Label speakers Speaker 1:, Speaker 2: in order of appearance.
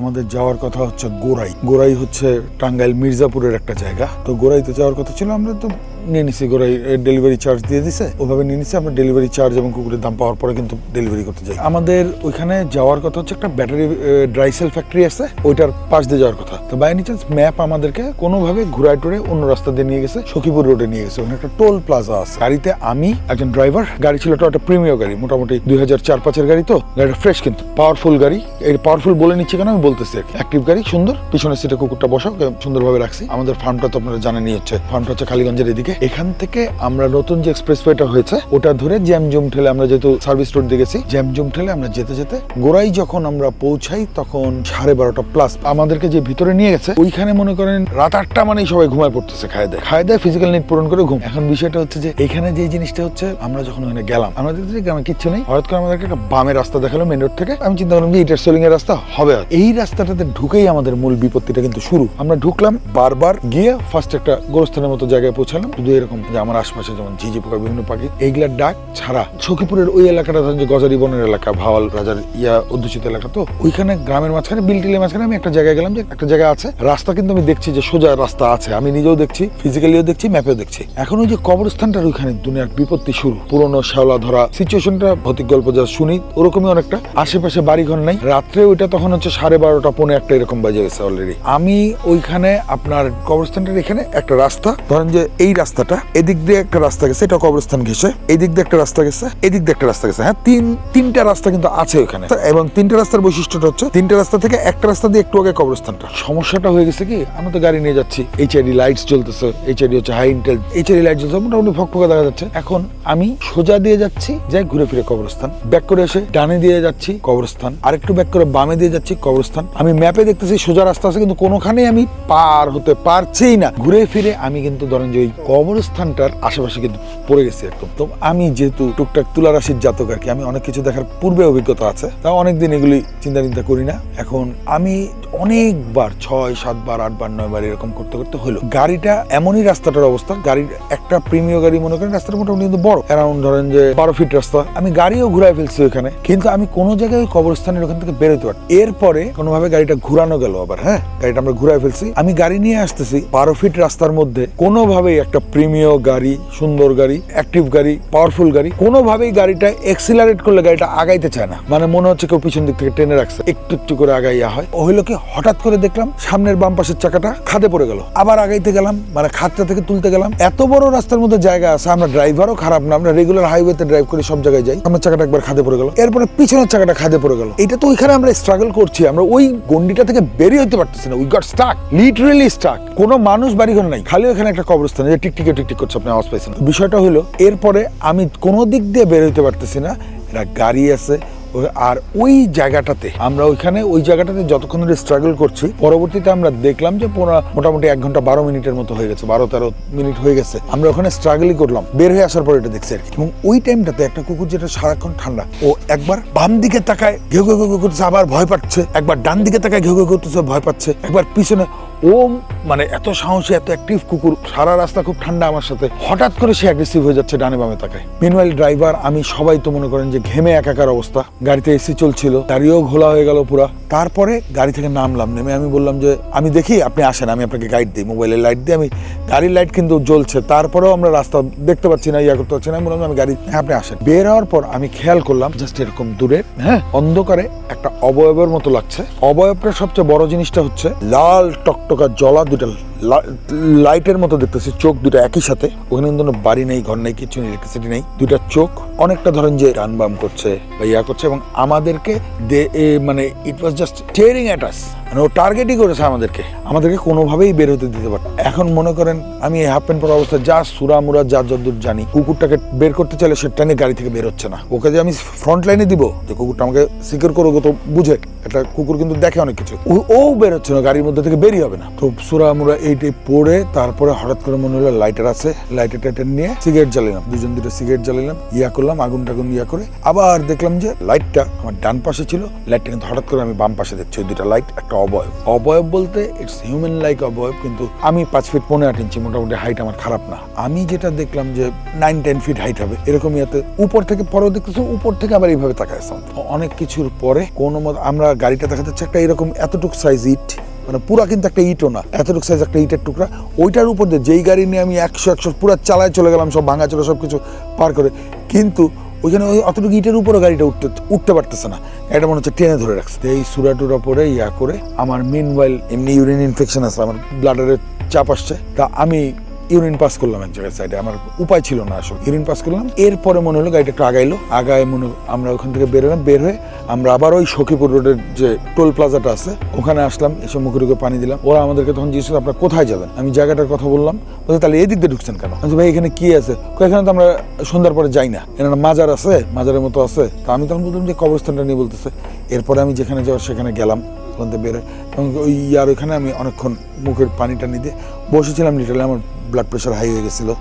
Speaker 1: আমাদের যাওয়ার কথা হচ্ছে গোরাই গোরাই হচ্ছে টাঙ্গাইল মির্জাপুরের একটা জায়গা। তো গোরাইতে যাওয়ার কথা ছিল, আমরা তো নিয়ে নিছি গোরাই ডেলিভারি চার্জ দিয়ে দিছে। ওভাবে নিয়ে নিছি, আমরা ডেলিভারি চার্জ এবং কুকুরের দাম পাওয়ার পরে কিন্তু ডেলিভারি করতে যাই। আমাদের ওইখানে যাওয়ার কথা হচ্ছে একটা ব্যাটারি ড্রাই সেল ফ্যাক্টরি আছে, ওইটার পাশ দিয়ে যাওয়ার কথা। তো বাই এনি চান্স ম্যাপ আমাদেরকে কোনোভাবে ঘুরায় টুরে অন্য রাস্তা দিয়ে নিয়ে গেছে, সখীপুর রোডে নিয়ে গেছে। ওখানে একটা টোল প্লাজা আছে। গাড়িতে আমি একজন ড্রাইভার গাড়ি ছিল একটা প্রিমিয়ার গাড়ি, মোটামুটি দুই হাজার চার পাঁচের গাড়ি তো, গাড়িটা ফ্রেশ কিন্তু পাওয়ারফুল গাড়ি। এই পাওয়ারফুল বলে নিচ্ছি কেন? বলতেছি আর কি। অ্যাক্টিভ গাড়ি, সুন্দর। পিছনের সিটে কুকুরটা বসা ওকে সুন্দরভাবে রাখছি। আমাদের ফার্মটা তো আপনারা জানেনই হচ্ছে। ফার্মটা হচ্ছে কালীগঞ্জের এদিকে। এখান থেকে আমরা নতুন যে এক্সপ্রেসওয়েটা হয়েছে, ওটা ধরে জ্যামজুম ঠেলে আমরা যেহেতু সার্ভিস রোড দিয়ে গেছি জ্যামজুম ঠেলে আমরা যেতে যেতে গোড়াই যখন আমরা পৌঁছাই, তখন সাড়ে বারোটা প্লাস আমাদেরকে যে ভিতরে নিয়ে গেছে, ওইখানে মনে করেন রাত আটটা মানেই সবাই ঘুমায় পড়তেছে খায় দেয় খায় দেয় ফিজিক্যাল নিট পূরণ করে ঘুম। এখন বিষয়টা হচ্ছে যে, এখানে যে জিনিসটা হচ্ছে, আমরা যখন ওখানে গেলাম, আমরা দেখতেছি গ্রামে কিচ্ছু নেই। হঠাৎ করে আমাদেরকে একটা বামে রাস্তা দেখাল মেন রোড থেকে। আমি চিন্তা করলাম যে এটা সোলিং এর রাস্তা হবে এই রাস্তাটাতে ঢুকেই আমাদের মূল বিপত্তিটা কিন্তু শুরু। আমরা ঢুকলাম, বারবার গিয়ে ফার্স্ট একটা গোরস্থানের মতো জায়গায় পৌঁছালাম। শুধু এরকম যে আমার আশপাশে যেমন ঝিঝি পোকা, বিভিন্ন পাখি, এইগুলার ডাক ছাড়া সখীপুরের ওই এলাকাটা ধরেন যে গজারি বনের এলাকা, ভাওয়াল রাজার ইয়া অধ্যুষিত এলাকা, তো ওইখানে গ্রামের মাঝখানে, বিলটিলের মাঝখানে আমি একটা জায়গায় গেলাম যে একটা জায়গা আছে। রাস্তা কিন্তু আমি দেখছি যে সোজা রাস্তা আছে। আমি নিজেও দেখছি ফিজিক্যালিও দেখছি ম্যাপেও দেখছি। এখন ওই যে কবরস্থানটার ওইখানে দুনিয়ার বিপত্তি শুরু। পুরনো শ্যাওলা ধরা সিচুয়েশনটা ভৌতিক গল্প যা শুনি, ওরকমই অনেকটা। আশেপাশে বাড়িঘর নাই। রাত্রে ওইটা তখন হচ্ছে সাড়ে বারোটা পনেরো একটা এরকম বাজে গেছে অলরেডি আমি ওইখানে আপনার কবরস্থানটার এখানে একটা রাস্তা। ধরেন যে এই রাস্তাটা, এদিক দিয়ে একটা রাস্তা গেছে এটা কবরস্থান ঘেসে এদিক দিয়ে একটা রাস্তা গেছে, এদিক দিয়ে একটা রাস্তা গেছে। হ্যাঁ তিন, তিনটা রাস্তা কিন্তু আছে ওখানে এবং তিনটা রাস্তার বৈশিষ্ট্যটা হচ্ছে, তিনটা রাস্তা থেকে একটা রাস্তা দিয়ে একটু আগে কবরস্থানটা। সমস্যাটা হয়ে গেছে কি আমরা তো গাড়ি নিয়ে যাচ্ছি। এইচআইডি লাইটস জ্বলতেছে এইচআইডি হচ্ছে হাই ইন্টেল এইচআইডি লাইট জ্বলছে মোটামুটি ফকফকা দেখা যাচ্ছে। এখন আমি সোজা দিয়ে যাচ্ছি, যাই ঘুরে ফিরে কবরস্থান। ব্যাক করে এসে ডানে দিয়ে যাচ্ছি কবরস্থান। আরেকটু ব্যাক করে বামে দিয়ে যাচ্ছি কবরস্থান। আমি ম্যাপে দেখতেছি সোজা রাস্তা আছে, কিন্তু কোনোখানেই আমি পার হতে পারছিই না। ঘুরে ফিরে আমি কিন্তু ধরেন যে ওই কবরস্থানটার আশেপাশে কিন্তু পড়ে গেছি একদম। তো আমি যেহেতু টুকটাক তুলা রাশির জাতক আর কি, আমি অনেক কিছু দেখার পূর্বে অভিজ্ঞতা আছে। তাও অনেকদিন এগুলি চিন্তা চিন্তা করি না। এখন আমি অনেকবার, ছয় সাতবার আটবার নয়বার এরকম করতে করতে হলো। গাড়িটা এমনই রাস্তাটার অবস্থা, গাড়ির একটা প্রিমিয় গাড়ি মনে করেন রাস্তাটা মোটামুটি কিন্তু বড়। অ্যারাউন্ড ধরেন যে বারো ফিট রাস্তা। আমি গাড়িও ঘুরাই ফেলছি ওখানে কিন্তু আমি কোনো জায়গায় ওই কবরস্থানের ওখান থেকে বেরোতে পারি এরপরে কোনোভাবে গাড়িটা ঘুরানো গেল আবার হ্যাঁ? গাড়িটা আমরা ঘুরাই ফেলছি। আমি গাড়ি নিয়ে আসতেছি, বারো ফিট রাস্তার মধ্যে। কোনোভাবেই একটা প্রিমিয় গাড়ি, সুন্দর গাড়ি অ্যাক্টিভ গাড়ি পাওয়ারফুল গাড়ি, কোনোভাবেই গাড়িটা এক্সিলারেট করলে গাড়িটা আগাইতে চায় না। মানে মনে হচ্ছে কেউ পিছন দিক থেকে টেনে রাখছে। একটু একটু করে আগাইয়া হয়। ও হইল কি, হঠাৎ করে দেখলাম সামনের বাম পাশের চাকাটা খাদে পড়ে গেল। আবার আগাইতে গেলাম মানে খাদটা থেকে তুলতে গেলাম। এত বড় রাস্তার মধ্যে জায়গা আছে, আমরা ড্রাইভারও খারাপ না, আমরা রেগুলার হাইওয়েতে ড্রাইভ করি, সব জায়গায় যাই। আমার চাকাটা একবার খাদে পড়ে গেল। এরপরে পিছনের চাকাটা খাদে পড়ে গেল। এটা তো ওইখানে আমরা স্ট্রাগল করছি, আমরা ওই গন্ডিটা থেকে বেরিয়ে হতে পারতেছে না। We got stuck literally stuck কোনো মানুষ বাড়ি ঘর নাই, খালি ওখানে একটা কবরস্থান যে টিকটিকে, টিকটিক করছে আপনি আওয়াজ পাইছেন। বিষয়টা হলো এরপরে আমি কোনো দিক দিয়ে বের হইতে পারতেছি না, একটা গাড়ি আছে আর ওই জায়গাটাতে আমরা ওইখানে, ওই জায়গাটাতে যতক্ষণ ধরে স্ট্রাগল করছি, পরবর্তীতে আমরা দেখলাম যে মোটামুটি এক ঘণ্টা বারো মিনিটের মতো হয়ে গেছে, বারো তেরো মিনিট হয়ে গেছে। আমরা ওখানে স্ট্রাগলই করলাম, বের হয়ে আসার পর এটা দেখছি আর কি। এবং ওই টাইমটাতে একটা কুকুর যেটা সারাক্ষণ ঠান্ডা, ও একবার বাম দিকে তাকায়, ঘেউ ঘেউ ঘেউ করতেছে আবার ভয় পাচ্ছে। একবার ডান দিকে তাকায়, ঘেউ ঘেউ করতেছে ভয় পাচ্ছে। একবার পিছনে, ও মানে এত সাহসী, এত অ্যাক্টিভ কুকুর, সারা রাস্তা খুব ঠান্ডা আমার সাথে। হঠাৎ করে সে অ্যাগ্রেসিভ হয়ে যাচ্ছে ডানে বামে তাকায়। মিনওয়াইল ড্রাইভার আমি সবাই তো মনে করেন যে ঘেমে একাকার অবস্থা। গাড়িতে এসি চলছিল, গাড়িও ঘোলা হয়ে গেল পুরা। তারপরে গাড়ি থেকে নামলাম, নেমে আমি বললাম যে, আমি দেখি আপনি আসেন, আমি আপনাকে গাইড দিই মোবাইলের লাইট দিয়ে আমি, গাড়ির লাইট কিন্তু জ্বলছে, তারপরেও আমরা রাস্তা দেখতে পাচ্ছি না, ইয়া করতে পারছি না। বললাম আমি গাড়ি হ্যাঁ আপনি আসেন। বের হওয়ার পর আমি খেয়াল করলাম জাস্ট এরকম দূরে হ্যাঁ অন্ধকারে একটা অবয়বের মতো লাগছে। অবয়বটার সবচেয়ে বড় জিনিসটা হচ্ছে, লাল টকটকা জলা দুটা লা- লাইটের মতো দেখতেছি, চোখ দুটো একই সাথে। ওখানে বাড়ি নেই, ঘর নেই, কিছু নেই ইলেকট্রিসিটি নেই। দুটা চোখ, অনেকটা ধরেন যে টান বাম করছে বা ইয়া করছে এবং আমাদেরকে দে- মানে ইট ওয়াজ জাস্ট টেয়ারিং অ্যাট আস মানে ও টার্গেটই করেছে আমাদেরকে। আমাদেরকে কোনোভাবেই বের হতে দিতে পারে এখন মনে করেন, আমি এই হাফ প্যান্ট পরা অবস্থায় যা সুরা মুরা, যা যদ্দূর জানি, কুকুরটাকে বের করতে চাইলে সেটা নিয়ে গাড়ি থেকে বের হচ্ছে না। ওকে যে আমি ফ্রন্ট লাইনে দিব, যে কুকুরটা আমাকে সিকিউর করব তো বুঝে। একটা কুকুর কিন্তু দেখে অনেক কিছু। ও- বের হচ্ছে না, গাড়ির মধ্যে থেকে বেরিয়ে হবে না। তো সুরা মুরা এই সেইটাই পরে তারপরে হঠাৎ করে মনে হলো লাইটার আছে লাইটার টাইটার নিয়ে সিগারেট জ্বালালাম দুজন দুটো সিগারেট জ্বালালাম ইয়া করলাম, আগুন টাগুন ইয়া করে আবার দেখলাম যে লাইটটা আমার ডান পাশে ছিল লাইটটা কিন্তু হঠাৎ করে আমি বাম পাশে দেখছি দুটা লাইট একটা অবয়ব। অবয়ব বলতে ইটস হিউম্যান লাইক অবয়ব, কিন্তু আমি পাঁচ ফিট পনেরো আট ইঞ্চি মোটামুটি হাইট আমার খারাপ না। আমি যেটা দেখলাম যে নাইন টেন ফিট হাইট হবে, এরকম ইয়াতে উপর থেকে পরেও দেখতেছি, উপর থেকে আবার এইভাবে তাকায় অনেক কিছুর পরে কোনো মত আমরা গাড়িটা দেখা যাচ্ছে একটা এরকম এতটুকু সাইজ ইট মানে পুরা কিন্তু একটা ইটও না, এতটুকু সাইজ একটা ইটের টুকরা। ওইটার উপর দিয়ে যেই গাড়ি নিয়ে আমি একশো একশো, পুরা চালায় চলে গেলাম, সব ভাঙা চলে সব কিছু পার করে। কিন্তু ওইখানে ওই অতটুকু ইটের উপরও গাড়িটা উঠতে উঠতে পারতেছে না। এটা মনে হচ্ছে টেনে ধরে রাখছে। এই সুরাটুরা পরে ইয়া করে আমার মিন এমনি ইউরিন ইনফেকশন আছে, আমার ব্লাডারের চাপ আসছে। তা আমি ইউরিন পাস করলাম এক জায়গায় সাইডে আমার উপায় ছিল না আসলে। ইউরিন পাস করলাম, এরপরে মনে হলো গাড়িটা একটু আগাইলো। আগায় মনে আমরা ওখান থেকে বেরোলাম বের হয়ে আমরা আবার ওই সখীপুর রোডের যে টোল প্লাজাটা আছে, ওখানে আসলাম, এসে মুখে পানি দিলাম। ওরা আমাদেরকে তখন জিজ্ঞেস আপনারা কোথায় যাবেন? আমি জায়গাটার কথা বললাম, বলছে, তাহলে এই দিক দিয়ে ঢুকছেন কেন? আমি ভাই, এখানে কি আছে? এখানে তো আমরা সন্ধ্যার পরে যাই না। এখানে মাজার আছে, মাজারের মতো আছে। তা আমি তখন বললাম যে কবরস্থানটা নিয়ে বলতেছে। এরপরে আমি যেখানে যাওয়ার সেখানে গেলাম। ওখান থেকে বেরোয় এবং ওই আর ওইখানে আমি অনেকক্ষণ মুখের পানি টানি দিয়ে বসেছিলাম লিটারালি আমার ব্লাড প্রেশার হাই হয়ে গেছিল।